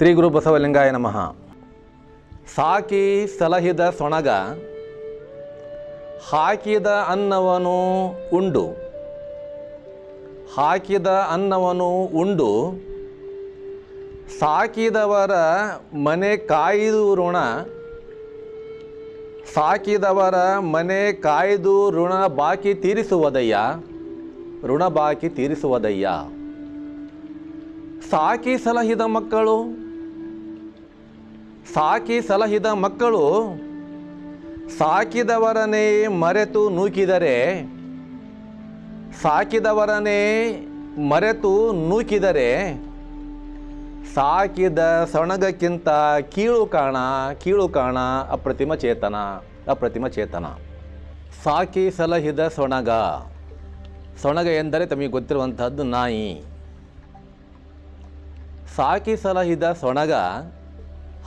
ಶ್ರೀ ಗುರು ಬಸವಲಿಂಗಾಯ ನಮಃ. ಸಾಕಿ ಸಲಹಿದ ಸೊಣಗ, ಹಾಕಿದ ಅನ್ನವನು ಉಂಡು. ಹಾಕಿದ ಅನ್ನವನು ಉಂಡು. ಸಾಕಿದವರ ಮನೆ ಕಾಯ್ದು ಋಣ. ಸಾಕಿದವರ ಮನೆ ಕಾಯ್ದು ಋಣ ಬಾಕಿ ತೀರಿಸುವುದಯ್ಯ, ಋಣ ಬಾಕಿ ತೀರಿಸುವುದಯ್ಯ. ಸಾಕಿ ಸಲಹಿದ ಮಕ್ಕಳು ಸಾಕಿ ಸಲಹಿದ ಮಕ್ಕಳು ಸಾಕಿದವರನೇ ಮರೆತು ನೂಕಿದರೆ ಸಾಕಿದವರನೇ ಮರೆತು ನೂಕಿದರೆ, ಸಾಕಿದ ಸೊಣಗಕ್ಕಿಂತ ಕೀಳು ಕಾಣ ಕೀಳು ಕಾಣ, ಅಪ್ರತಿಮ ಚೇತನ ಅಪ್ರತಿಮ ಚೇತನ. ಸಾಕಿ ಸಲಹಿದ ಸೊಣಗ ಸೊಣಗ ಎಂದರೆ ತಮಗೆ ಗೊತ್ತಿರುವಂತಹದ್ದು ನಾಯಿ. ಸಾಕಿ ಸಲಹಿದ ಸೊಣಗ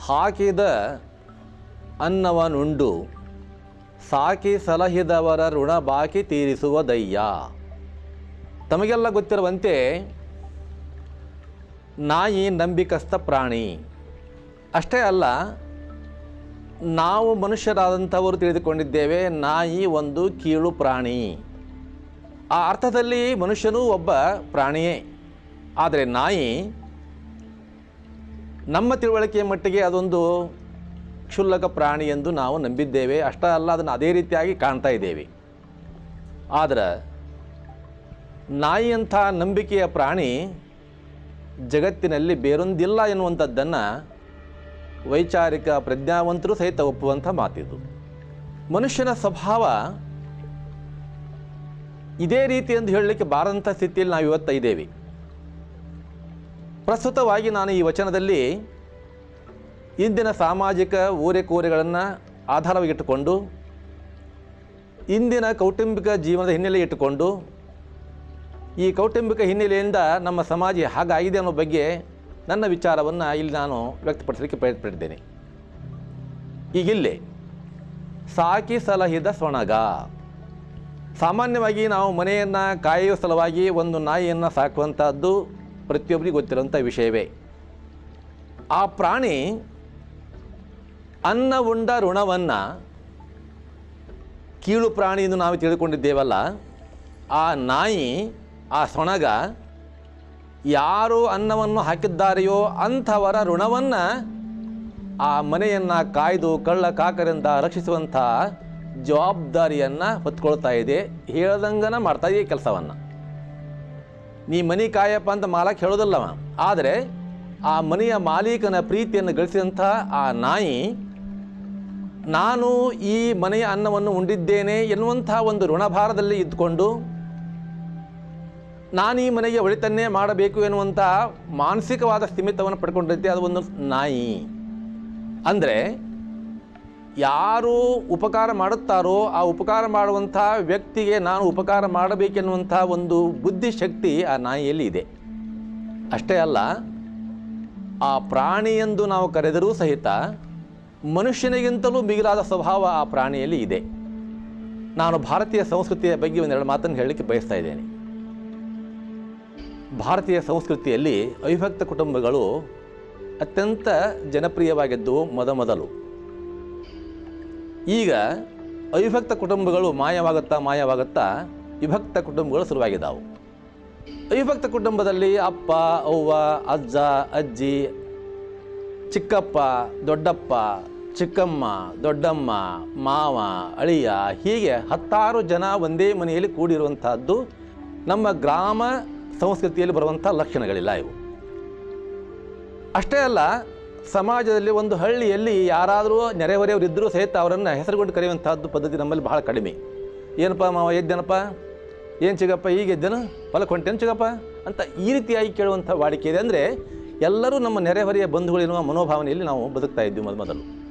ಹಾಕಿದ ಅನ್ನವನುಂಡು. ಸಾಕಿ ಸಲಹಿದವರ ಋಣ ಬಾಕಿ ತೀರಿಸುವ ದಯ್ಯ. ತಮಗೆಲ್ಲ ಗೊತ್ತಿರುವಂತೆ, ನಾಯಿ ನಂಬಿಕಸ್ಥ ಪ್ರಾಣಿ. ಅಷ್ಟೇ ಅಲ್ಲ, ನಾವು ಮನುಷ್ಯರಾದಂಥವರು ತಿಳಿದುಕೊಂಡಿದ್ದೇವೆ, ನಾಯಿ ಒಂದು ಕೀಳು ಪ್ರಾಣಿ. ಆ ಅರ್ಥದಲ್ಲಿ ಮನುಷ್ಯನೂ ಒಬ್ಬ ಪ್ರಾಣಿಯೇ. ಆದರೆ ನಾಯಿ ನಮ್ಮ ತಿಳುವಳಿಕೆಯ ಮಟ್ಟಿಗೆ ಅದೊಂದು ಕ್ಷುಲ್ಲಕ ಪ್ರಾಣಿ ಎಂದು ನಾವು ನಂಬಿದ್ದೇವೆ. ಅಷ್ಟೇ ಅಲ್ಲ, ಅದನ್ನು ಅದೇ ರೀತಿಯಾಗಿ ಕಾಣ್ತಾ ಇದ್ದೇವೆ. ಆದರೆ, ನಾಯಿಯಂಥ ನಂಬಿಕೆಯ ಪ್ರಾಣಿ ಜಗತ್ತಿನಲ್ಲಿ ಬೇರೊಂದಿಲ್ಲ ಎನ್ನುವಂಥದ್ದನ್ನು ವೈಚಾರಿಕ ಪ್ರಜ್ಞಾವಂತರು ಸಹಿತ ಒಪ್ಪುವಂಥ ಮಾತಿದು. ಮನುಷ್ಯನ ಸ್ವಭಾವ ಇದೇ ರೀತಿ ಎಂದು ಹೇಳಲಿಕ್ಕೆ ಬಾರದಂಥ ಸ್ಥಿತಿಯಲ್ಲಿ ನಾವು ಇವತ್ತ ಇದ್ದೇವೆ. ಪ್ರಸ್ತುತವಾಗಿ ನಾನು ಈ ವಚನದಲ್ಲಿ ಇಂದಿನ ಸಾಮಾಜಿಕ ಓರೆಕೋರೆಗಳನ್ನು ಆಧಾರವಾಗಿಟ್ಟುಕೊಂಡು, ಇಂದಿನ ಕೌಟುಂಬಿಕ ಜೀವನದ ಹಿನ್ನೆಲೆ ಇಟ್ಟುಕೊಂಡು, ಈ ಕೌಟುಂಬಿಕ ಹಿನ್ನೆಲೆಯಿಂದ ನಮ್ಮ ಸಮಾಜ ಹಾಗಾಗಿದೆ ಅನ್ನೋ ಬಗ್ಗೆ ನನ್ನ ವಿಚಾರವನ್ನು ಇಲ್ಲಿ ನಾನು ವ್ಯಕ್ತಪಡಿಸಲಿಕ್ಕೆ ಪ್ರಯತ್ನಪಟ್ಟಿದ್ದೇನೆ. ಈಗಿಲ್ಲಿ ಸಾಕಿ ಸಲಹಿದ ಸೊಣಗ. ಸಾಮಾನ್ಯವಾಗಿ ನಾವು ಮನೆಯನ್ನು ಕಾಯುವ ಸಲುವಾಗಿ ಒಂದು ನಾಯಿಯನ್ನು ಸಾಕುವಂಥದ್ದು ಪ್ರತಿಯೊಬ್ಬರಿಗೂ ಗೊತ್ತಿರೋಂಥ ವಿಷಯವೇ. ಆ ಪ್ರಾಣಿ ಅನ್ನ ಉಂಡ ಋಣವನ್ನು ಕೀಳು ಪ್ರಾಣಿ ಎಂದು ನಾವು ತಿಳಿದುಕೊಂಡಿದ್ದೇವಲ್ಲ ಆ ನಾಯಿ, ಆ ಸೊಣಗ ಯಾರು ಅನ್ನವನ್ನು ಹಾಕಿದ್ದಾರೆಯೋ ಅಂಥವರ ಋಣವನ್ನು ಆ ಮನೆಯನ್ನು ಕಾಯ್ದು ಕಳ್ಳ ಕಾಕರಿಂದ ರಕ್ಷಿಸುವಂಥ ಜವಾಬ್ದಾರಿಯನ್ನು ಹೊತ್ಕೊಳ್ತಾ ಇದೆ, ಹೇಳ್ದಂಗನ ಮಾಡ್ತಾ ಇದೆ ಈ ಕೆಲಸವನ್ನು. ನೀ ಮನೆ ಕಾಯಪ್ಪ ಅಂತ ಮಾಲಕ್ ಹೇಳೋದಲ್ಲವ ಆದರೆ ಆ ಮನೆಯ ಮಾಲೀಕನ ಪ್ರೀತಿಯನ್ನು ಗಳಿಸಿದಂಥ ಆ ನಾಯಿ, ನಾನು ಈ ಮನೆಯ ಅನ್ನವನ್ನು ಉಂಡಿದ್ದೇನೆ ಎನ್ನುವಂಥ ಒಂದು ಋಣಭಾರದಲ್ಲಿ ಇದ್ದುಕೊಂಡು, ನಾನು ಈ ಮನೆಗೆ ಒಳಿತನ್ನೇ ಮಾಡಬೇಕು ಎನ್ನುವಂಥ ಮಾನಸಿಕವಾದ ಸ್ಥಿಮಿತವನ್ನು ಪಡ್ಕೊಂಡಿರ್ತೀವಿ ಅದು ಒಂದು ನಾಯಿ. ಅಂದರೆ ಯಾರು ಉಪಕಾರ ಮಾಡುತ್ತಾರೋ ಆ ಉಪಕಾರ ಮಾಡುವಂಥ ವ್ಯಕ್ತಿಗೆ ನಾನು ಉಪಕಾರ ಮಾಡಬೇಕೆನ್ನುವಂಥ ಒಂದು ಬುದ್ಧಿಶಕ್ತಿ ಆ ನಾಯಿಯಲ್ಲಿ ಇದೆ. ಅಷ್ಟೇ ಅಲ್ಲ, ಆ ಪ್ರಾಣಿ ಎಂದು ನಾವು ಕರೆದರೂ ಸಹಿತ ಮನುಷ್ಯನಿಗಿಂತಲೂ ಮಿಗಿಲಾದ ಸ್ವಭಾವ ಆ ಪ್ರಾಣಿಯಲ್ಲಿ ಇದೆ. ನಾನು ಭಾರತೀಯ ಸಂಸ್ಕೃತಿಯ ಬಗ್ಗೆ ಒಂದೆರಡು ಮಾತನ್ನು ಹೇಳಲಿಕ್ಕೆ ಬಯಸ್ತಾ ಇದ್ದೇನೆ. ಭಾರತೀಯ ಸಂಸ್ಕೃತಿಯಲ್ಲಿ ಅವಿಭಕ್ತ ಕುಟುಂಬಗಳು ಅತ್ಯಂತ ಜನಪ್ರಿಯವಾಗಿದ್ದವು ಮೊದಮೊದಲು. ಈಗ ಅವಿಭಕ್ತ ಕುಟುಂಬಗಳು ಮಾಯವಾಗುತ್ತಾ ಮಾಯವಾಗುತ್ತಾ ವಿಭಕ್ತ ಕುಟುಂಬಗಳು ಶುರುವಾಗಿದ್ದಾವೆ. ಅವಿಭಕ್ತ ಕುಟುಂಬದಲ್ಲಿ ಅಪ್ಪ, ಅವ್ವ, ಅಜ್ಜ, ಅಜ್ಜಿ, ಚಿಕ್ಕಪ್ಪ, ದೊಡ್ಡಪ್ಪ, ಚಿಕ್ಕಮ್ಮ, ದೊಡ್ಡಮ್ಮ, ಮಾವ, ಅಳಿಯ ಹೀಗೆ ಹತ್ತಾರು ಜನ ಒಂದೇ ಮನೆಯಲ್ಲಿ ಕೂಡಿರುವಂತಹದ್ದು ನಮ್ಮ ಗ್ರಾಮ ಸಂಸ್ಕೃತಿಯಲ್ಲಿ ಬರುವಂಥ ಲಕ್ಷಣಗಳಿಲ್ಲ ಇವು. ಅಷ್ಟೇ ಅಲ್ಲ ಸಮಾಜದಲ್ಲಿ ಒಂದು ಹಳ್ಳಿಯಲ್ಲಿ ಯಾರಾದರೂ ನೆರೆಹೊರೆಯವರು ಇದ್ದರೂ ಸಹಿತ ಅವರನ್ನು ಹೆಸರುಗೊಂಡು ಕರೆಯುವಂಥದ್ದು ಪದ್ಧತಿ ನಮ್ಮಲ್ಲಿ ಬಹಳ ಕಡಿಮೆ. ಏನಪ್ಪ ಮಾವ ಎದ್ದೇನಪ್ಪ ಏನು ಚಿಗಪ್ಪ ಈಗ ಎದ್ದೇನು ಹೊಲಕ್ಕೆ ಹೊಂಟೇನು ಚಿಗಪ್ಪ? ಅಂತ ಈ ರೀತಿಯಾಗಿ ಕೇಳುವಂಥ ವಾಡಿಕೆ ಇದೆ. ಅಂದರೆ ಎಲ್ಲರೂ ನಮ್ಮ ನೆರೆಹೊರೆಯ ಬಂಧುಗಳು ಮನೋಭಾವನೆಯಲ್ಲಿ ನಾವು ಬದುಕ್ತಾ ಇದ್ವಿ ಮೊದ ಮೊದಲು.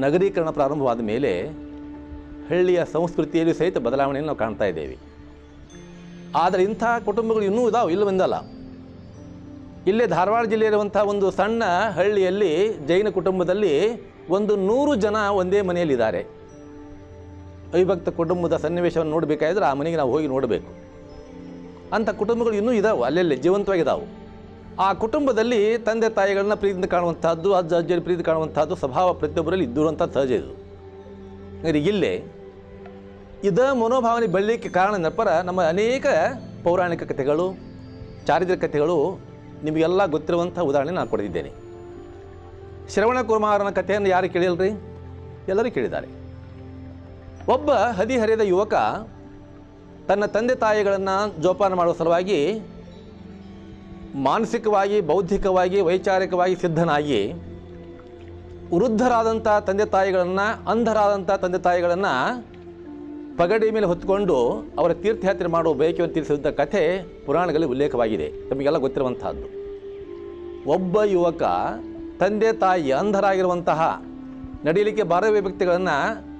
ನಗರೀಕರಣ ಪ್ರಾರಂಭವಾದ ಮೇಲೆ ಹಳ್ಳಿಯ ಸಂಸ್ಕೃತಿಯಲ್ಲಿ ಸಹಿತ ಬದಲಾವಣೆಯನ್ನು ನಾವು ಕಾಣ್ತಾ ಇದ್ದೇವೆ. ಆದರೆ ಇಂಥ ಕುಟುಂಬಗಳು ಇನ್ನೂ ಇದಾವೆ ಇಲ್ಲ ಬಂದಲ್ಲ ಇಲ್ಲೇ ಧಾರವಾಡ ಜಿಲ್ಲೆಯಲ್ಲಿರುವಂಥ ಒಂದು ಸಣ್ಣ ಹಳ್ಳಿಯಲ್ಲಿ ಜೈನ ಕುಟುಂಬದಲ್ಲಿ ಒಂದು ನೂರು ಜನ ಒಂದೇ ಮನೆಯಲ್ಲಿದ್ದಾರೆ. ಅವಿಭಕ್ತ ಕುಟುಂಬದ ಸನ್ನಿವೇಶವನ್ನು ನೋಡಬೇಕಾದ್ರೆ ಆ ಮನೆಗೆ ನಾವು ಹೋಗಿ ನೋಡಬೇಕು. ಅಂಥ ಕುಟುಂಬಗಳು ಇನ್ನೂ ಇದಾವೆ, ಅಲ್ಲೆಲ್ಲೇ ಜೀವಂತವಾಗಿದ್ದಾವೆ ಆ ಕುಟುಂಬದಲ್ಲಿ ತಂದೆ ತಾಯಿಗಳನ್ನ ಪ್ರೀತಿಯಿಂದ ಕಾಣುವಂಥದ್ದು, ಅಜ್ಜ ಅಜ್ಜಿಯಲ್ಲಿ ಪ್ರೀತಿ ಕಾಣುವಂಥದ್ದು, ಸ್ವಭಾವ ಪ್ರತಿಯೊಬ್ಬರಲ್ಲಿ ಇದ್ದಿರುವಂಥ ಸಹಜ ಇದು. ಅಂದರೆ ಇಲ್ಲೇ ಇದ ಮನೋಭಾವನೆ ಬೆಳಲಿಕ್ಕೆ ಕಾರಣ ನಮ್ಮ ಅನೇಕ ಪೌರಾಣಿಕ ಕಥೆಗಳು, ಚಾರಿತ್ರಿಕ ಕಥೆಗಳು ನಿಮಗೆಲ್ಲ ಗೊತ್ತಿರುವಂಥ ಉದಾಹರಣೆ ನಾನು ಕೊಡಿದ್ದೇನೆ ಶ್ರವಣ ಕುಮಾರನ ಕಥೆಯನ್ನು ಯಾರು ಕೇಳಿಲ್ರಿ? ಎಲ್ಲರೂ ಕೇಳಿದ್ದಾರೆ. ಒಬ್ಬ ಹದಿಹರಿಯದ ಯುವಕ ತನ್ನ ತಂದೆ ತಾಯಿಗಳನ್ನು ಜೋಪಾನ ಮಾಡುವ ಸಲುವಾಗಿ ಮಾನಸಿಕವಾಗಿ, ಬೌದ್ಧಿಕವಾಗಿ, ವೈಚಾರಿಕವಾಗಿ ಸಿದ್ಧನಾಗಿ ವೃದ್ಧರಾದಂಥ ತಂದೆ ತಾಯಿಗಳನ್ನು, ಅಂಧರಾದಂಥ ತಂದೆ ತಾಯಿಗಳನ್ನು ಪಗಡಿ ಮೇಲೆ ಹೊತ್ಕೊಂಡು ಅವರ ತೀರ್ಥಯಾತ್ರೆ ಮಾಡುವ ಬಯಕೆಯನ್ನು ತಿಳಿಸಿದಂಥ ಕಥೆ ಪುರಾಣಗಳಲ್ಲಿ ಉಲ್ಲೇಖವಾಗಿದೆ. ನಮಗೆಲ್ಲ ಗೊತ್ತಿರುವಂತಹದ್ದು. ಒಬ್ಬ ಯುವಕ ತಂದೆ ತಾಯಿ ಅಂಧರಾಗಿರುವಂತಹ ನಡೀಲಿಕ್ಕೆ ಬಾರವೇ ವ್ಯಕ್ತಿಗಳನ್ನು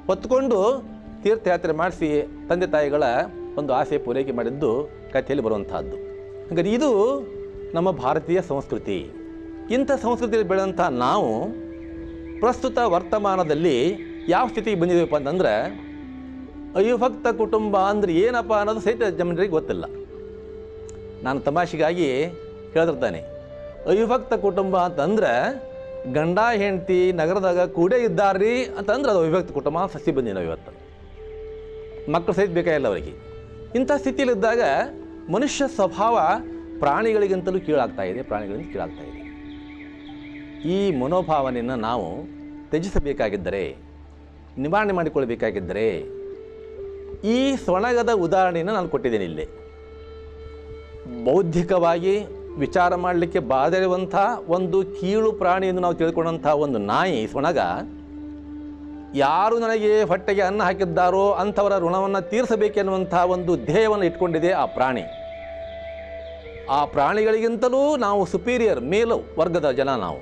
ಹೊತ್ತುಕೊಂಡು ತೀರ್ಥಯಾತ್ರೆ ಮಾಡಿಸಿ ತಂದೆ ತಾಯಿಗಳ ಒಂದು ಆಸೆ ಪೂರೈಕೆ ಮಾಡಿದ್ದು ಕಥೆಯಲ್ಲಿ ಬರುವಂತಹದ್ದು. ಹಾಗಾದ್ರೆ ಇದು ನಮ್ಮ ಭಾರತೀಯ ಸಂಸ್ಕೃತಿ. ಇಂಥ ಸಂಸ್ಕೃತಿಯಲ್ಲಿ ಬೆಳೆದಂಥ ನಾವು ಪ್ರಸ್ತುತ ವರ್ತಮಾನದಲ್ಲಿ ಯಾವ ಸ್ಥಿತಿಗೆ ಬಂದಿದ್ದೀವಪ್ಪ ಅಂತಂದ್ರೆ ಅವಿಭಕ್ತ ಕುಟುಂಬ ಅಂದ್ರೆ ಏನಪ್ಪ ಅನ್ನೋದು ಸಹಿತ ಜನರಿಗೆ ಗೊತ್ತಿಲ್ಲ. ನಾನು ತಮಾಷೆಗಾಗಿ ಹೇಳ್ತಿರ್ತಾನೆ, ಅವಿಭಕ್ತ ಕುಟುಂಬ ಅಂತಂದ್ರೆ ಗಂಡ ಹೆಂಡತಿ ನಗರದಾಗ ಕೂಡೇ ಇದ್ದಾರ್ರಿ ಅಂತಂದ್ರೆ ಅದು ಅವಿಭಕ್ತ ಕುಟುಂಬ ಸಸಿ ಬಂದಿ ನಾವು ಇವತ್ತು. ಮಕ್ಕಳು ಸಹಿತ ಬೇಕಾಗಿಲ್ಲ ಅವರಿಗೆ? ಇಂಥ ಸ್ಥಿತಿಯಲ್ಲಿದ್ದಾಗ ಮನುಷ್ಯ ಸ್ವಭಾವ ಪ್ರಾಣಿಗಳಿಗಿಂತಲೂ ಕೀಳಾಗ್ತಾ ಇದೆ ಪ್ರಾಣಿಗಳಿಂದ ಕೀಳಾಗ್ತಾ ಇದೆ. ಈ ಮನೋಭಾವನೆಯನ್ನು ನಾವು ತ್ಯಜಿಸಬೇಕಾಗಿದ್ದರೆ, ನಿವಾರಣೆ ಮಾಡಿಕೊಳ್ಬೇಕಾಗಿದ್ದರೆ ಈ ಸೊಣಗದ ಉದಾಹರಣೆಯನ್ನು ನಾನು ಕೊಟ್ಟಿದ್ದೇನೆ ಇಲ್ಲಿ. ಬೌದ್ಧಿಕವಾಗಿ ವಿಚಾರ ಮಾಡಲಿಕ್ಕೆ ಬಾದಿರುವಂಥ ಒಂದು ಕೀಳು ಪ್ರಾಣಿ ಎಂದು ನಾವು ತಿಳ್ಕೊಂಡಂಥ ಒಂದು ನಾಯಿ ಸೊಣಗ ಯಾರು ನನಗೆ ಹೊಟ್ಟೆಗೆ ಅನ್ನ ಹಾಕಿದ್ದಾರೋ ಅಂಥವರ ಋಣವನ್ನು ತೀರಿಸಬೇಕೆನ್ನುವಂಥ ಒಂದು ಧ್ಯೇಯವನ್ನು ಇಟ್ಕೊಂಡಿದೆ ಆ ಪ್ರಾಣಿ. ಆ ಪ್ರಾಣಿಗಳಿಗಿಂತಲೂ ನಾವು ಸುಪೀರಿಯರ್ ಮೇಲು ವರ್ಗದ ಜನ ನಾವು.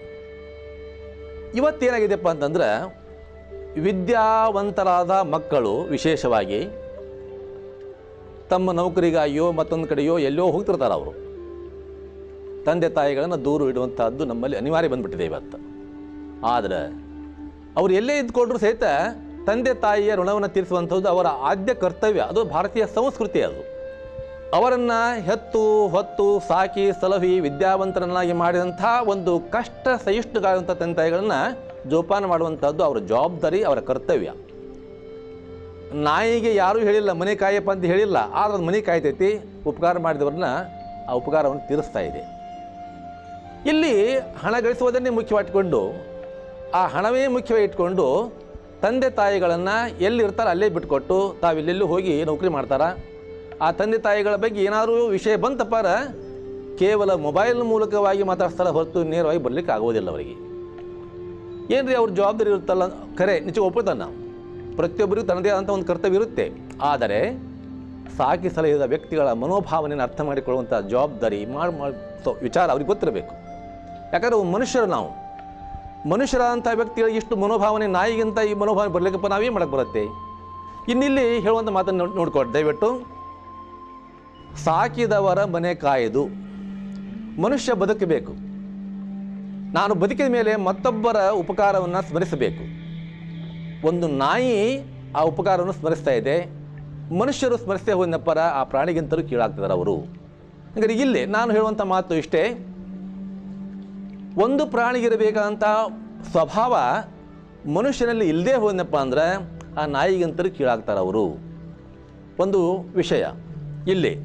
ಇವತ್ತೇನಾಗಿದೆಪ್ಪ ಅಂತಂದ್ರೆ ವಿದ್ಯಾವಂತರಾದ ಮಕ್ಕಳು ವಿಶೇಷವಾಗಿ ತಮ್ಮ ನೌಕರಿಗಾಗಿಯೋ ಮತ್ತೊಂದು ಕಡೆಯೋ ಎಲ್ಲೋ ಹೋಗ್ತಿರ್ತಾರೆ ಅವರು. ತಂದೆ ತಾಯಿಗಳನ್ನು ದೂರು ಇಡುವಂಥದ್ದು ನಮ್ಮಲ್ಲಿ ಅನಿವಾರ್ಯ ಬಂದುಬಿಟ್ಟಿದೆ ಇವತ್ತು. ಆದರೆ ಅವರು ಎಲ್ಲೇ ಇದ್ಕೊಂಡ್ರು ಸಹಿತ ತಂದೆ ತಾಯಿಯ ಋಣವನ್ನು ತೀರಿಸುವಂಥದ್ದು ಅವರ ಆದ್ಯ ಕರ್ತವ್ಯ. ಅದು ಭಾರತೀಯ ಸಂಸ್ಕೃತಿ ಅದು. ಅವರನ್ನು ಹೆತ್ತು, ಹೊತ್ತು, ಸಾಕಿ, ಸಲಹಿ, ವಿದ್ಯಾವಂತರನ್ನಾಗಿ ಮಾಡಿದಂಥ ಒಂದು ಕಷ್ಟ ಸಹಿಷ್ಣುಗಾದಂಥ ತಂದೆ ತಾಯಿಗಳನ್ನು ಜೋಪಾನ ಮಾಡುವಂಥದ್ದು ಅವರ ಜವಾಬ್ದಾರಿ, ಅವರ ಕರ್ತವ್ಯ. ನಾಯಿಗೆ ಯಾರೂ ಹೇಳಿಲ್ಲ, ಮನೆ ಕಾಯಪ್ಪ ಅಂತ ಹೇಳಿಲ್ಲ, ಆದ್ರೆ ಅದು ಮನೆ ಕಾಯ್ತೈತಿ, ಉಪಕಾರ ಮಾಡಿದವ್ರನ್ನ ಆ ಉಪಕಾರವನ್ನು ತೀರಿಸ್ತಾ ಇದೆ. ಇಲ್ಲಿ ಹಣ ಗಳಿಸುವುದನ್ನೇ ಮುಖ್ಯವಾಗಿಟ್ಕೊಂಡು, ಆ ಹಣವೇ ಮುಖ್ಯವಾಗಿ ಇಟ್ಕೊಂಡು ತಂದೆ ತಾಯಿಗಳನ್ನು ಎಲ್ಲಿರ್ತಾರೆ ಅಲ್ಲೇ ಬಿಟ್ಕೊಟ್ಟು ತಾವಿಲ್ಲೆಲ್ಲೂ ಹೋಗಿ ನೌಕರಿ ಮಾಡ್ತಾರ? ಆ ತಂದೆ ತಾಯಿಗಳ ಬಗ್ಗೆ ಏನಾದರೂ ವಿಷಯ ಬಂತಪ್ಪಾರ? ಕೇವಲ ಮೊಬೈಲ್ ಮೂಲಕವಾಗಿ ಮಾತಾಡ್ಸ್ತಾರೆ ಹೊರತು ನೇರವಾಗಿ ಬರಲಿಕ್ಕೆ ಆಗೋದಿಲ್ಲ ಅವರಿಗೆ. ಏನ್ರಿ ಅವ್ರ ಜವಾಬ್ದಾರಿ ಇರುತ್ತಲ್ಲ? ಖರೆ ನಿಜ ಒಪ್ಪಿದ್ದಾನೆ ನಾವು ಪ್ರತಿಯೊಬ್ಬರಿಗೂ ತನ್ನದೇ ಆದಂಥ ಒಂದು ಕರ್ತವ್ಯ ಇರುತ್ತೆ. ಆದರೆ ಸಾಕಿ ಸಲಹಿದ ವ್ಯಕ್ತಿಗಳ ಮನೋಭಾವನೆಯನ್ನು ಅರ್ಥ ಮಾಡಿಕೊಳ್ಳುವಂಥ ಜವಾಬ್ದಾರಿ ಮಾಡಿ ಮಾಡೋ ವಿಚಾರ ಅವ್ರಿಗೆ ಗೊತ್ತಿರಬೇಕು. ಯಾಕಂದರೆ ಮನುಷ್ಯರು ನಾವು. ಮನುಷ್ಯರಾದಂಥ ವ್ಯಕ್ತಿಗಳಿಗೆ ಇಷ್ಟು ಮನೋಭಾವನೆ, ನಾಯಿಗಿಂತ ಈ ಮನೋಭಾವನೆ ಬರಲಿಕ್ಕಪ್ಪ ನಾವೇ ಮಾಡಕ್ಕೆ ಬರುತ್ತೆ? ಇನ್ನಿಲ್ಲಿ ಹೇಳುವಂಥ ಮಾತನ್ನು ನೋಡಿ ನೋಡ್ಕೊಟ್ಟು ದಯವಿಟ್ಟು. ಸಾಕಿದವರ ಮನೆ ಕಾಯ್ದು ಮನುಷ್ಯ ಬದುಕಬೇಕು. ನಾನು ಬದುಕಿದ ಮೇಲೆ ಮತ್ತೊಬ್ಬರ ಉಪಕಾರವನ್ನು ಸ್ಮರಿಸಬೇಕು. ಒಂದು ನಾಯಿ ಆ ಉಪಕಾರವನ್ನು ಸ್ಮರಿಸ್ತಾ ಇದೆ. ಮನುಷ್ಯರು ಸ್ಮರಿಸ್ತೇ ಹೋದಪ್ಪರ ಆ ಪ್ರಾಣಿಗಿಂತಲೂ ಕೀಳಾಗ್ತಿದ್ದಾರೆ ಅವರು. ಹಾಗಾದ್ರೆ ಇಲ್ಲಿ ನಾನು ಹೇಳುವಂಥ ಮಾತು ಇಷ್ಟೇ. ಒಂದು ಪ್ರಾಣಿಗಿರಬೇಕಾದಂಥ ಸ್ವಭಾವ ಮನುಷ್ಯನಲ್ಲಿ ಇಲ್ಲದೆ ಹೋದನಪ್ಪ ಅಂದ್ರೆ ಆ ನಾಯಿಗಿಂತಲೂ ಕೀಳಾಗ್ತಾರೆ ಅವರು. ಒಂದು ವಿಷಯ. ಇಲ್ಲಿ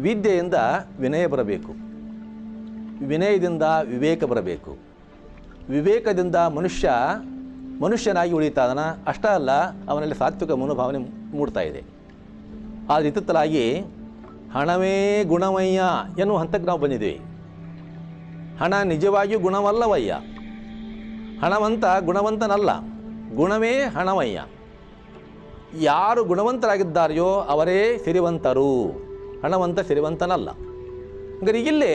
ವಿದ್ಯೆಯಿಂದ ವಿನಯ ಬರಬೇಕು. ವಿನಯದಿಂದ ವಿವೇಕ ಬರಬೇಕು. ವಿವೇಕದಿಂದ ಮನುಷ್ಯ ಮನುಷ್ಯನಾಗಿ ಉಳಿತಾದನ ಅಷ್ಟೇ ಅಲ್ಲ, ಅವನಲ್ಲಿ ಸಾತ್ವಿಕ ಮನೋಭಾವನೆ ಮೂಡ್ತಾ ಇದೆ. ಆದರೆ ಇತ್ತಿತ್ತಲಾಗಿ ಹಣವೇ ಗುಣಮಯ್ಯ ಎನ್ನುವ ಹಂತಕ್ಕೆ ನಾವು ಬಂದಿದ್ದೀವಿ ಹಣ ನಿಜವಾಗಿಯೂ ಗುಣವಲ್ಲವಯ್ಯ. ಹಣವಂತ ಗುಣವಂತನಲ್ಲ, ಗುಣವೇ ಹಣವಯ್ಯ ಯಾರು ಗುಣವಂತರಾಗಿದ್ದಾರೆಯೋ ಅವರೇ ಸಿರಿವಂತರು. ಹಣವಂತ ಸಿರಿವಂತನಲ್ಲ. ಹಾಗಾದ್ರೆ ಇಲ್ಲಿ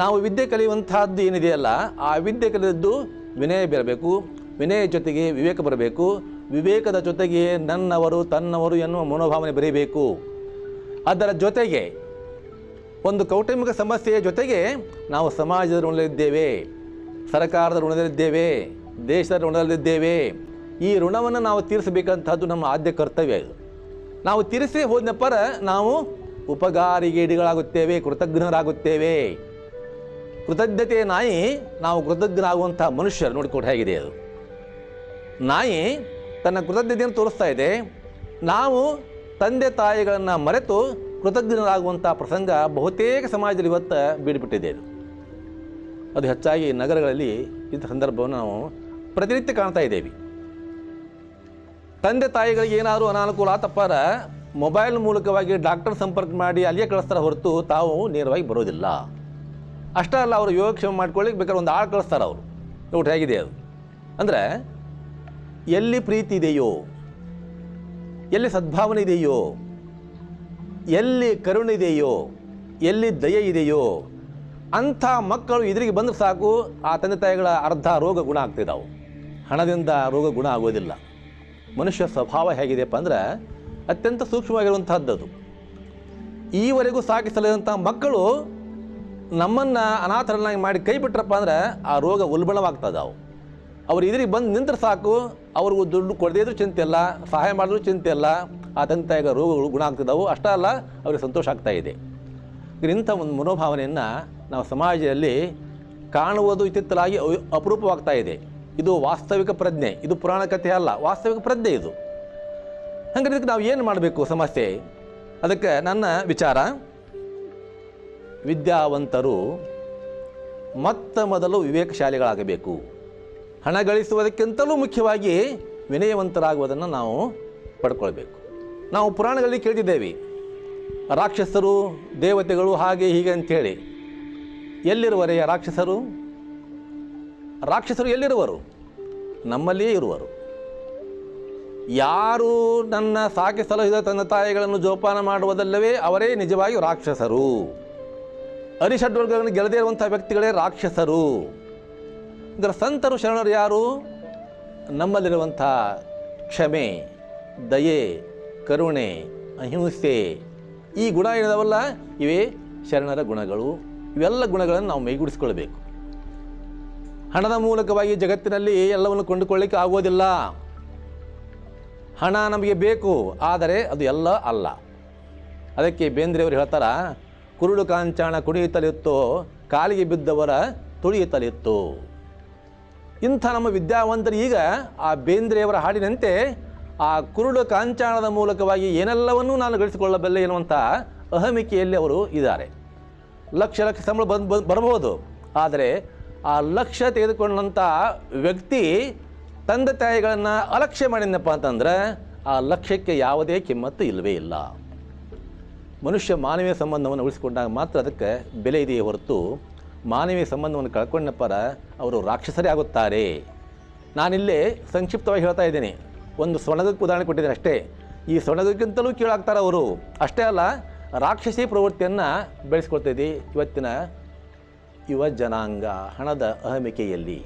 ನಾವು ವಿದ್ಯೆ ಕಲಿಯುವಂತಹದ್ದು ಏನಿದೆಯಲ್ಲ, ಆ ವಿದ್ಯೆ ಕಲಿಯದ್ದು ವಿನಯ ಬರಬೇಕು ವಿನಯ ಜೊತೆಗೆ ವಿವೇಕ ಬರಬೇಕು. ವಿವೇಕದ ಜೊತೆಗೆ ನನ್ನವರು ತನ್ನವರು ಎನ್ನುವ ಮನೋಭಾವನೆ ಬರೀಬೇಕು. ಅದರ ಜೊತೆಗೆ ಒಂದು ಕೌಟುಂಬಿಕ ಸಮಸ್ಯೆಯ ಜೊತೆಗೆ ನಾವು ಸಮಾಜದ ಋಣದಲ್ಲಿದ್ದೇವೆ. ಸರ್ಕಾರದ ಋಣದಲ್ಲಿದ್ದೇವೆ. ದೇಶದ ಋಣದಲ್ಲಿದ್ದೇವೆ. ಈ ಋಣವನ್ನು ನಾವು ತೀರಿಸಬೇಕಂತಹದ್ದು ನಮ್ಮ ಆದ್ಯ ಕರ್ತವ್ಯ ಇದು. ನಾವು ತೀರಿಸಿ ಪರ ನಾವು ಉಪಗಾರಿಗೇಡಿಗಳಾಗುತ್ತೇವೆ ಕೃತಜ್ಞರಾಗುತ್ತೇವೆ. ಕೃತಜ್ಞತೆಯ ನಾಯಿ, ನಾವು ಕೃತಜ್ಞರಾಗುವಂಥ ಮನುಷ್ಯರು ನೋಡಿಕೊಂಡು ಹೇಗಿದೆ ಅದು. ನಾಯಿ ತನ್ನ ಕೃತಜ್ಞತೆಯನ್ನು ತೋರಿಸ್ತಾ ಇದೆ. ನಾವು ತಂದೆ ತಾಯಿಗಳನ್ನು ಮರೆತು ಕೃತಜ್ಞರಾಗುವಂಥ ಪ್ರಸಂಗ ಬಹುತೇಕ ಸಮಾಜದಲ್ಲಿ ಇವತ್ತು ಬೀಡ್ಬಿಟ್ಟಿದೆ ಅದು ಹೆಚ್ಚಾಗಿ ನಗರಗಳಲ್ಲಿ ಇಂಥ ಸಂದರ್ಭವನ್ನು ನಾವು ಪ್ರತಿನಿತ್ಯ ಕಾಣ್ತಾ ಇದ್ದೇವೆ. ತಂದೆ ತಾಯಿಗಳಿಗೆ ಏನಾದರೂ ಅನಾನುಕೂಲ ಆತಪ್ಪಾರ ಮೊಬೈಲ್ ಮೂಲಕವಾಗಿ ಡಾಕ್ಟರ್ ಸಂಪರ್ಕ ಮಾಡಿ ಅಲ್ಲಿಯೇ ಕಳಿಸ್ತಾರೆ ಹೊರತು ತಾವು ನೇರವಾಗಿ ಬರೋದಿಲ್ಲ. ಅಷ್ಟೇ ಅಲ್ಲ, ಅವರು ಯೋಗಕ್ಷೇಮ ಮಾಡ್ಕೊಳ್ಳಿಕ್ಕೆ ಬೇಕಾದ್ರೆ ಒಂದು ಆಳು ಕಳಿಸ್ತಾರೆ ಅವರು. ಊಟ ಹೇಗಿದೆ ಅದು. ಅಂದರೆ ಎಲ್ಲಿ ಪ್ರೀತಿ ಇದೆಯೋ, ಎಲ್ಲಿ ಸದ್ಭಾವನೆ ಇದೆಯೋ, ಎಲ್ಲಿ ಕರುಣೆ ಇದೆಯೋ, ಎಲ್ಲಿ ದಯೆ ಇದೆಯೋ, ಅಂಥ ಮಕ್ಕಳು ಎದುರಿಗೆ ಬಂದರೆ ಸಾಕು, ಆ ತಂದೆ ತಾಯಿಗಳ ಅರ್ಧ ರೋಗ ಗುಣ ಆಗ್ತಿದ್ದಾವೆ ಹಣದಿಂದ ರೋಗ ಗುಣ ಆಗೋದಿಲ್ಲ. ಮನುಷ್ಯ ಸ್ವಭಾವ ಹೇಗಿದೆಯಪ್ಪ ಅಂದ್ರೆ ಅತ್ಯಂತ ಸೂಕ್ಷ್ಮವಾಗಿರುವಂಥದ್ದು ಈವರೆಗೂ ಸಾಗಿಸಲಿದಂಥ ಮಕ್ಕಳು ನಮ್ಮನ್ನು ಅನಾಥರನ್ನಾಗಿ ಮಾಡಿ ಕೈ ಬಿಟ್ರಪ್ಪ ಅಂದ್ರೆ ಆ ರೋಗ ಉಲ್ಬಣವಾಗ್ತದಾವು ಅವ್ರು ಇದ್ರಿಗೆ ಬಂದು ನಿಂತ್ರೆ ಸಾಕು. ಅವ್ರಿಗೂ ದುಡ್ಡು ಕೊಡದೇ ಇದ್ರೂ ಚಿಂತೆ ಇಲ್ಲ, ಸಹಾಯ ಮಾಡಿದ್ರು ಚಿಂತೆ ಇಲ್ಲ. ಆ ತಂದೆ ರೋಗಗಳು ಗುಣ ಆಗ್ತಿದ್ದಾವೆ. ಅಷ್ಟೇ ಅಲ್ಲ, ಅವ್ರಿಗೆ ಸಂತೋಷ ಆಗ್ತಾ ಇದೆ. ಇಂಥ ಒಂದು ಮನೋಭಾವನೆಯನ್ನು ನಾವು ಸಮಾಜದಲ್ಲಿ ಕಾಣುವುದು ಇತ್ತಿತ್ತಲಾಗಿ ಅಪರೂಪವಾಗ್ತಾ ಇದೆ. ಇದು ವಾಸ್ತವಿಕ ಪ್ರಜ್ಞೆ. ಇದು ಪುರಾಣ ಕಥೆ ಅಲ್ಲ, ವಾಸ್ತವಿಕ ಪ್ರಜ್ಞೆ ಇದು. ಹಂಗಾರೆ ಇದಕ್ಕೆ ನಾವು ಏನು ಮಾಡಬೇಕು ಸಮಸ್ಯೆ? ಅದಕ್ಕೆ ನನ್ನ ವಿಚಾರ, ವಿದ್ಯಾವಂತರು ಮೊತ್ತ ಮೊದಲು ವಿವೇಕಶಾಲಿಗಳಾಗಬೇಕು. ಹಣ ಗಳಿಸುವುದಕ್ಕಿಂತಲೂ ಮುಖ್ಯವಾಗಿ ವಿನಯವಂತರಾಗುವುದನ್ನು ನಾವು ಪಡ್ಕೊಳ್ಬೇಕು. ನಾವು ಪುರಾಣಗಳಲ್ಲಿ ಕೇಳಿದ್ದೇವೆ, ರಾಕ್ಷಸರು, ದೇವತೆಗಳು ಹಾಗೆ ಹೀಗೆ ಅಂಥೇಳಿ. ಎಲ್ಲಿರುವರೆ ರಾಕ್ಷಸರು? ರಾಕ್ಷಸರು ಎಲ್ಲಿರುವರು? ನಮ್ಮಲ್ಲಿಯೇ ಇರುವರು. ಯಾರು ನನ್ನ ಸಾಕಿ ಸಲಹಿದ ತಂದೆ ತಾಯಿಗಳನ್ನು ಜೋಪಾನ ಮಾಡುವುದಲ್ಲವೇ, ಅವರೇ ನಿಜವಾಗಿ ರಾಕ್ಷಸರು. ಅರಿಷಡ್ವರ್ಗಗಳನ್ನು ಗೆಲ್ಲದೇ ಇರುವಂಥ ವ್ಯಕ್ತಿಗಳೇ ರಾಕ್ಷಸರು. ಇದರ ಸಂತರು ಶರಣರು ಯಾರು? ನಮ್ಮಲ್ಲಿರುವಂಥ ಕ್ಷಮೆ, ದಯೆ, ಕರುಣೆ, ಅಹಿಂಸೆ, ಈ ಗುಣ ಏನಿದಾವಲ್ಲ, ಇವೇ ಶರಣರ ಗುಣಗಳು. ಇವೆಲ್ಲ ಗುಣಗಳನ್ನು ನಾವು ಮೈಗೂಡಿಸ್ಕೊಳ್ಬೇಕು ಹಣದ ಮೂಲಕವಾಗಿ ಜಗತ್ತಿನಲ್ಲಿ ಎಲ್ಲವನ್ನು ಕೊಂಡುಕೊಳ್ಳಿಕ್ಕೆ ಆಗೋದಿಲ್ಲ. ಹಣ ನಮಗೆ ಬೇಕು, ಆದರೆ ಅದು ಎಲ್ಲ ಅಲ್ಲ. ಅದಕ್ಕೆ ಬೇಂದ್ರೆಯವರು ಹೇಳ್ತಾರ, ಕುರುಡು ಕಾಂಚಾಣ ಕುಣಿಯುತ್ತಲಿತ್ತು ಕಾಲಿಗೆ ಬಿದ್ದವರ ತುಳಿಯುತ್ತಲಿತ್ತು ಇಂಥ ನಮ್ಮ ವಿದ್ಯಾವಂತರು ಈಗ ಆ ಬೇಂದ್ರೆಯವರ ಹಾಡಿನಂತೆ ಆ ಕುರುಡು ಕಾಂಚಾಣದ ಮೂಲಕವಾಗಿ ಏನೆಲ್ಲವನ್ನೂ ನಾನು ಗಳಿಸಿಕೊಳ್ಳಬಲ್ಲೆ ಎನ್ನುವಂಥ ಅಹಮಿಕೆಯಲ್ಲಿ ಅವರು ಇದ್ದಾರೆ. ಲಕ್ಷ ಲಕ್ಷ ಸಂಬಳ ಬಂದು ಬರಬಹುದು, ಆದರೆ ಆ ಲಕ್ಷ ತೆಗೆದುಕೊಂಡಂಥ ವ್ಯಕ್ತಿ ತಂದೆ ತಾಯಿಗಳನ್ನು ಅಲಕ್ಷ್ಯ ಮಾಡಿದ್ನಪ್ಪ ಅಂತಂದ್ರೆ ಆ ಲಕ್ಷ್ಯಕ್ಕೆ ಯಾವುದೇ ಕಿಮ್ಮತ್ತು ಇಲ್ಲವೇ ಇಲ್ಲ. ಮನುಷ್ಯ ಮಾನವೀಯ ಸಂಬಂಧವನ್ನು ಉಳಿಸಿಕೊಂಡಾಗ ಮಾತ್ರ ಅದಕ್ಕೆ ಬೆಲೆ ಇದೆಯೇ ಹೊರತು ಮಾನವೀಯ ಸಂಬಂಧವನ್ನು ಕಳ್ಕೊಂಡಪ್ಪರ ಅವರು ರಾಕ್ಷಸರೇ ಆಗುತ್ತಾರೆ. ನಾನಿಲ್ಲೇ ಸಂಕ್ಷಿಪ್ತವಾಗಿ ಹೇಳ್ತಾ ಇದ್ದೀನಿ. ಒಂದು ಸೊಣಗಕ್ಕೆ ಉದಾಹರಣೆ ಕೊಟ್ಟಿದ್ದೀನಿ ಅಷ್ಟೇ. ಈ ಸೊಣಗಕ್ಕಿಂತಲೂ ಕೀಳಾಗ್ತಾರೆ ಅವರು. ಅಷ್ಟೇ ಅಲ್ಲ, ರಾಕ್ಷಸಿ ಪ್ರವೃತ್ತಿಯನ್ನು ಬೆಳೆಸ್ಕೊಳ್ತಿದ್ದಿ ಇವತ್ತಿನ ಯುವ ಜನಾಂಗ, ಹಣದ ಅಹಮಿಕೆಯಲ್ಲಿ.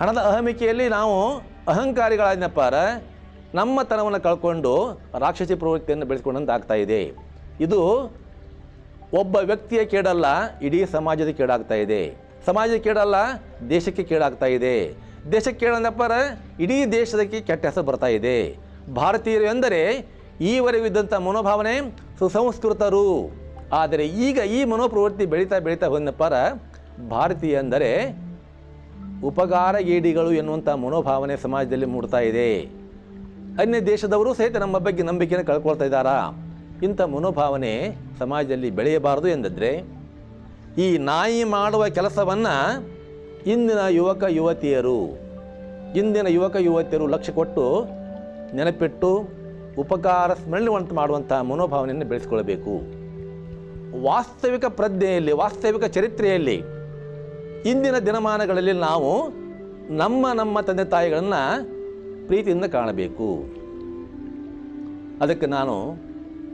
ಹಣದ ಅಹಮಿಕೆಯಲ್ಲಿ ನಾವು ಅಹಂಕಾರಿಗಳಾದ್ನಪ್ಪಾರ ನಮ್ಮ ತನವನ್ನು ಕಳ್ಕೊಂಡು ರಾಕ್ಷಸಿ ಪ್ರವೃತ್ತಿಯನ್ನು ಬೆಳೆಸ್ಕೊಂಡಂತಾಗ್ತಾ ಇದೆ. ಇದು ಒಬ್ಬ ವ್ಯಕ್ತಿಯ ಕೇಡಲ್ಲ ಇಡೀ ಸಮಾಜದ ಕೇಡಾಗ್ತಾ ಇದೆ. ಸಮಾಜದ ಕೇಡಲ್ಲ ದೇಶಕ್ಕೆ ಕೇಡಾಗ್ತಾ ಇದೆ. ದೇಶಕ್ಕೆ ಕೇಳಂದಪ್ಪರ ಇಡೀ ದೇಶದಕ್ಕೆ ಕೆಟ್ಟ ಹೆಸರು ಬರ್ತಾ ಇದೆ. ಭಾರತೀಯರು ಎಂದರೆ ಈವರೆಗೂ ಇದ್ದಂಥ ಮನೋಭಾವನೆ ಸುಸಂಸ್ಕೃತರು. ಆದರೆ ಈಗ ಈ ಮನೋಪ್ರವೃತ್ತಿ ಬೆಳೀತಾ ಬೆಳೀತಾ ಹೋದಪ್ಪರ ಭಾರತೀಯ ಎಂದರೆ ಉಪಕಾರಗೇಡಿಗಳು ಎನ್ನುವಂಥ ಮನೋಭಾವನೆ ಸಮಾಜದಲ್ಲಿ ಮೂಡ್ತಾ ಇದೆ. ಅನ್ಯ ದೇಶದವರು ಸಹಿತ ನಮ್ಮ ಬಗ್ಗೆ ನಂಬಿಕೆಯನ್ನು ಕಳ್ಕೊಳ್ತಾ ಇದ್ದಾರಾ? ಇಂಥ ಮನೋಭಾವನೆ ಸಮಾಜದಲ್ಲಿ ಬೆಳೆಯಬಾರದು ಎಂದಿದ್ರೆ, ಈ ನಾಯಿ ಮಾಡುವ ಕೆಲಸವನ್ನು ಇಂದಿನ ಯುವಕ ಯುವತಿಯರು, ಇಂದಿನ ಯುವಕ ಯುವತಿಯರು ಲಕ್ಷ್ಯ ಕೊಟ್ಟು, ನೆನಪಿಟ್ಟು, ಉಪಕಾರ ಸ್ಮರಣೆವಂತ ಮಾಡುವಂಥ ಮನೋಭಾವನೆಯನ್ನು ಬೆಳೆಸ್ಕೊಳ್ಬೇಕು ವಾಸ್ತವಿಕ ಪ್ರಜ್ಞೆಯಲ್ಲಿ, ವಾಸ್ತವಿಕ ಚರಿತ್ರೆಯಲ್ಲಿ, ಇಂದಿನ ದಿನಮಾನಗಳಲ್ಲಿ ನಾವು ನಮ್ಮ ನಮ್ಮ ತಂದೆ ತಾಯಿಗಳನ್ನು ಪ್ರೀತಿಯಿಂದ ಕಾಣಬೇಕು. ಅದಕ್ಕೆ ನಾನು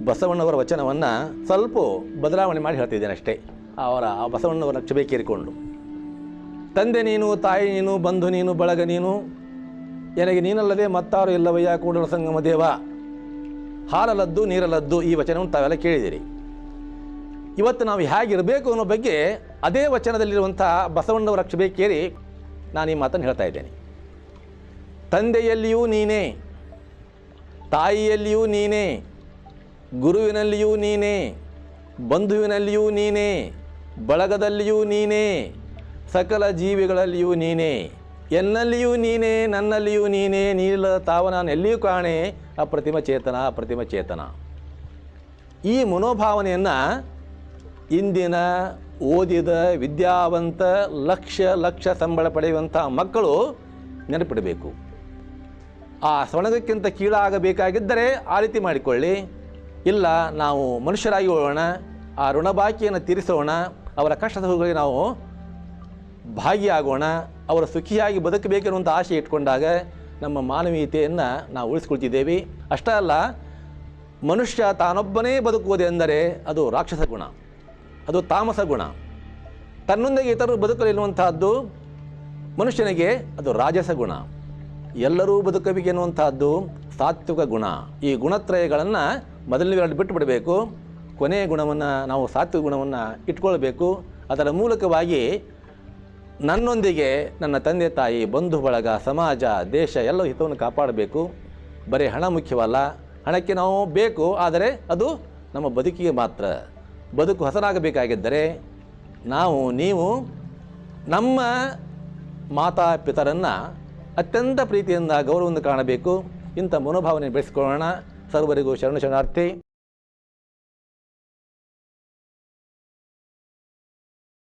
ಬಸವಣ್ಣವರ ವಚನವನ್ನು ಸ್ವಲ್ಪ ಬದಲಾವಣೆ ಮಾಡಿ ಹೇಳ್ತಿದ್ದೇನೆ ಅಷ್ಟೇ. ಅವರ ಆ ಬಸವಣ್ಣವರ ಕೇರಿಕೊಂಡು ತಂದೆ ನೀನು, ತಾಯಿ ನೀನು, ಬಂಧು ನೀನು, ಬಳಗ ನೀನು ನನಗೆ ನೀನಲ್ಲದೆ ಮತ್ತಾರು ಇಲ್ಲವಯ್ಯ, ಕೂಡಲ ಸಂಗಮ ದೇವ. ಹಾಲಲದ್ದು, ನೀರಲದ್ದು ಈ ವಚನವನ್ನು ತಾವೆಲ್ಲ ಕೇಳಿದಿರಿ. ಇವತ್ತು ನಾವು ಹೇಗಿರಬೇಕು ಅನ್ನೋ ಬಗ್ಗೆ ಅದೇ ವಚನದಲ್ಲಿರುವಂಥ ಬಸವಣ್ಣವರ ರಕ್ಷಬೇಕೇರಿ ನಾನು ಈ ಮಾತನ್ನು ಹೇಳ್ತಾ ಇದ್ದೇನೆ. ತಂದೆಯಲ್ಲಿಯೂ ನೀನೇ, ತಾಯಿಯಲ್ಲಿಯೂ ನೀನೇ ಗುರುವಿನಲ್ಲಿಯೂ ನೀನೇ, ಬಂಧುವಿನಲ್ಲಿಯೂ ನೀನೇ, ಬಳಗದಲ್ಲಿಯೂ ನೀನೇ, ಸಕಲ ಜೀವಿಗಳಲ್ಲಿಯೂ ನೀನೇ, ಎನ್ನಲ್ಲಿಯೂ ನೀನೇ, ನನ್ನಲ್ಲಿಯೂ ನೀನೇ ನೀಲ ತಾವ ನಾನು ಎಲ್ಲಿಯೂ ಕಾಣೆ, ಅಪ್ರತಿಮ ಚೇತನ ಅಪ್ರತಿಮ ಚೇತನ. ಈ ಮನೋಭಾವನೆಯನ್ನು ಇಂದಿನ ಓದಿದ ವಿದ್ಯಾವಂತ ಲಕ್ಷ ಲಕ್ಷ ಸಂಬಳ ಪಡೆಯುವಂಥ ಮಕ್ಕಳು ನೆನಪಿಡಬೇಕು. ಆ ಸೊಣಗಕ್ಕಿಂತ ಕೀಳಾಗಬೇಕಾಗಿದ್ದರೆ ಆ ರೀತಿ ಮಾಡಿಕೊಳ್ಳಿ. ಇಲ್ಲ, ನಾವು ಮನುಷ್ಯರಾಗಿ ಹೋಗೋಣ ಆ ಋಣ ಬಾಕಿಯನ್ನು ತೀರಿಸೋಣ, ಅವರ ಕಷ್ಟದ ಸುಖಗಳಿಗೆ ನಾವು ಭಾಗಿಯಾಗೋಣ, ಅವರ ಸುಖಿಯಾಗಿ ಬದುಕಬೇಕೆನ್ನುವಂಥ ಆಸೆ ಇಟ್ಕೊಂಡಾಗ ನಮ್ಮ ಮಾನವೀಯತೆಯನ್ನು ನಾವು ಉಳಿಸ್ಕೊಳ್ತಿದ್ದೇವೆ. ಅಷ್ಟೇ ಅಲ್ಲ, ಮನುಷ್ಯ ತಾನೊಬ್ಬನೇ ಬದುಕುವುದೆಂದರೆ ಅದು ರಾಕ್ಷಸ ಗುಣ, ಅದು ತಾಮಸ ಗುಣ. ತನ್ನೊಂದಿಗೆ ಇತರರು ಬದುಕಲಿರುವಂತಹದ್ದು ಮನುಷ್ಯನಿಗೆ ಅದು ರಾಜಸ ಗುಣ. ಎಲ್ಲರೂ ಬದುಕಬೇಕೆನ್ನುವಂತಹದ್ದು ಸಾತ್ವಿಕ ಗುಣ. ಈ ಗುಣತ್ರಯಗಳನ್ನು ಮೊದಲನೇ ಬಿಟ್ಟು ಬಿಡಬೇಕು ಕೊನೆಯ ಗುಣವನ್ನು, ನಾವು ಸಾತ್ವಿಕ ಗುಣವನ್ನು ಇಟ್ಕೊಳ್ಬೇಕು. ಅದರ ಮೂಲಕವಾಗಿ ನನ್ನೊಂದಿಗೆ ನನ್ನ ತಂದೆ ತಾಯಿ, ಬಂಧು ಬಳಗ, ಸಮಾಜ, ದೇಶ ಎಲ್ಲ ಹಿತವನ್ನು ಕಾಪಾಡಬೇಕು. ಬರೀ ಹಣ ಮುಖ್ಯವಲ್ಲ. ಹಣಕ್ಕೆ ನಾವು ಬೇಕು, ಆದರೆ ಅದು ನಮ್ಮ ಬದುಕಿಗೆ ಮಾತ್ರ. ಬದುಕು ಹಸನಾಗಬೇಕಾಗಿದ್ದರೆ ನಾವು, ನೀವು ನಮ್ಮ ಮಾತಾ ಪಿತರನ್ನು ಅತ್ಯಂತ ಪ್ರೀತಿಯಿಂದ ಗೌರವದಿಂದ ಕಾಣಬೇಕು. ಇಂಥ ಮನೋಭಾವನೆ ಬೆಳೆಸ್ಕೊಳ್ಳೋಣ. ಸರ್ವರಿಗೂ ಶರಣ ಶರಣಾರ್ಥಿ.